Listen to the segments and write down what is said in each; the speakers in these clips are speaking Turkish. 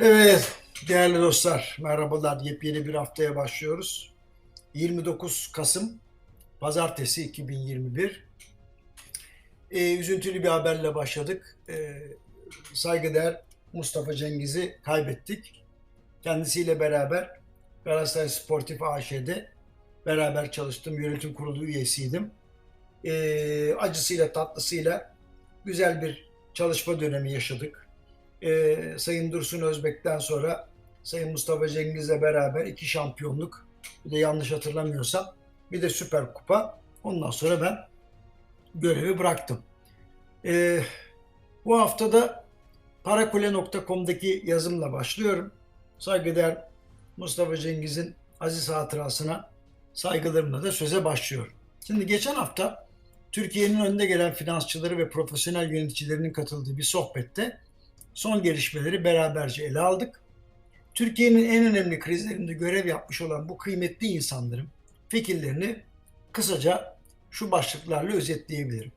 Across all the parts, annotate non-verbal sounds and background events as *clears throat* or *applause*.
Evet, değerli dostlar, merhabalar. Yepyeni bir haftaya başlıyoruz. 29 Kasım, Pazartesi 2021. Ee, üzüntülü bir haberle başladık. Ee, saygıdeğer Mustafa Cengiz'i kaybettik. Kendisiyle beraber Galatasaray Sportif AŞ'de beraber çalıştım. Yönetim kurulu üyesiydim. Ee, acısıyla tatlısıyla güzel bir çalışma dönemi yaşadık. Ee, Sayın Dursun Özbek'ten sonra Sayın Mustafa Cengiz'le beraber iki şampiyonluk, bir de yanlış hatırlamıyorsam bir de Süper Kupa. Ondan sonra ben görevi bıraktım. Ee, bu haftada parakule.com'daki yazımla başlıyorum. Saygıdeğer Mustafa Cengiz'in aziz hatırasına saygılarımla da söze başlıyorum. Şimdi geçen hafta Türkiye'nin önde gelen finansçıları ve profesyonel yöneticilerinin katıldığı bir sohbette son gelişmeleri beraberce ele aldık. Türkiye'nin en önemli krizlerinde görev yapmış olan bu kıymetli insanların fikirlerini kısaca şu başlıklarla özetleyebilirim.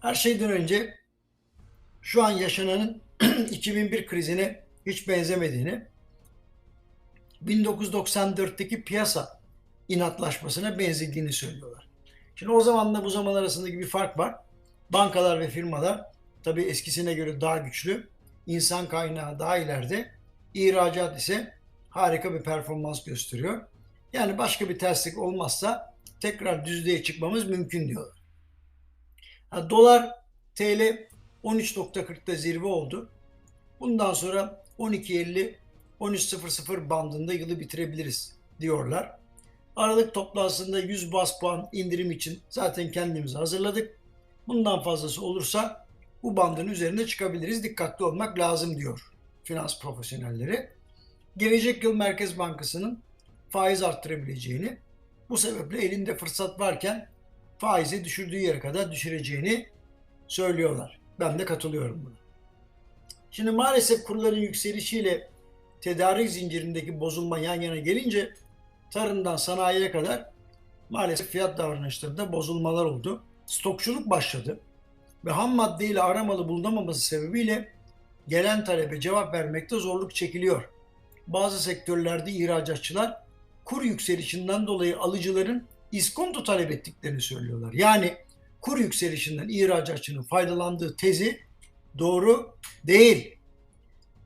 Her şeyden önce şu an yaşananın *clears throat* 2001 krizine hiç benzemediğini, 1994'teki piyasa inatlaşmasına benzediğini söylüyorlar. Şimdi o zamanla bu zaman arasındaki bir fark var. Bankalar ve firmalar tabii eskisine göre daha güçlü, insan kaynağı daha ileride, ihracat ise harika bir performans gösteriyor. Yani başka bir terslik olmazsa tekrar düzlüğe çıkmamız mümkün diyorlar. Dolar TL 13.40'da zirve oldu. Bundan sonra 12.50 13.00 bandında yılı bitirebiliriz diyorlar. Aralık toplantısında 100 bas puan indirim için zaten kendimizi hazırladık. Bundan fazlası olursa bu bandın üzerine çıkabiliriz. Dikkatli olmak lazım diyor finans profesyonelleri. Gelecek yıl Merkez Bankası'nın faiz arttırabileceğini, bu sebeple elinde fırsat varken faizi düşürdüğü yere kadar düşüreceğini söylüyorlar. Ben de katılıyorum buna. Şimdi maalesef kurların yükselişiyle tedarik zincirindeki bozulma yan yana gelince tarımdan sanayiye kadar maalesef fiyat davranışlarında bozulmalar oldu. Stokçuluk başladı ve ham maddeyle aramalı bulunamaması sebebiyle gelen talebe cevap vermekte zorluk çekiliyor. Bazı sektörlerde ihracatçılar kur yükselişinden dolayı alıcıların iskonto talep ettiklerini söylüyorlar. Yani kur yükselişinden ihracatçının faydalandığı tezi doğru değil.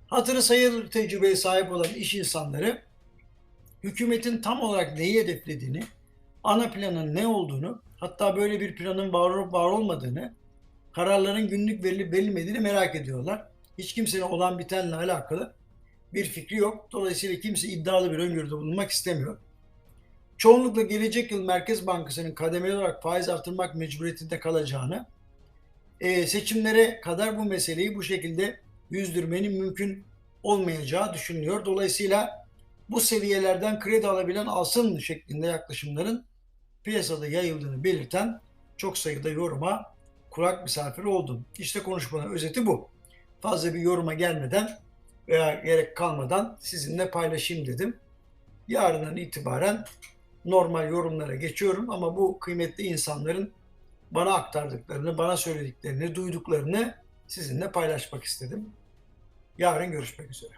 Hatırı sayılır tecrübeye sahip olan iş insanları hükümetin tam olarak neyi hedeflediğini, ana planın ne olduğunu, hatta böyle bir planın var, var olmadığını, kararların günlük verilip verilmediğini merak ediyorlar. Hiç kimsenin olan bitenle alakalı bir fikri yok. Dolayısıyla kimse iddialı bir öngörüde bulunmak istemiyor. Çoğunlukla gelecek yıl Merkez Bankası'nın kademeli olarak faiz artırmak mecburiyetinde kalacağını, e, seçimlere kadar bu meseleyi bu şekilde yüzdürmenin mümkün olmayacağı düşünülüyor. Dolayısıyla bu seviyelerden kredi alabilen alsın şeklinde yaklaşımların piyasada yayıldığını belirten çok sayıda yoruma kulak misafiri oldum. İşte konuşmanın özeti bu. Fazla bir yoruma gelmeden veya gerek kalmadan sizinle paylaşayım dedim. Yarından itibaren normal yorumlara geçiyorum ama bu kıymetli insanların bana aktardıklarını, bana söylediklerini, duyduklarını sizinle paylaşmak istedim. Yarın görüşmek üzere.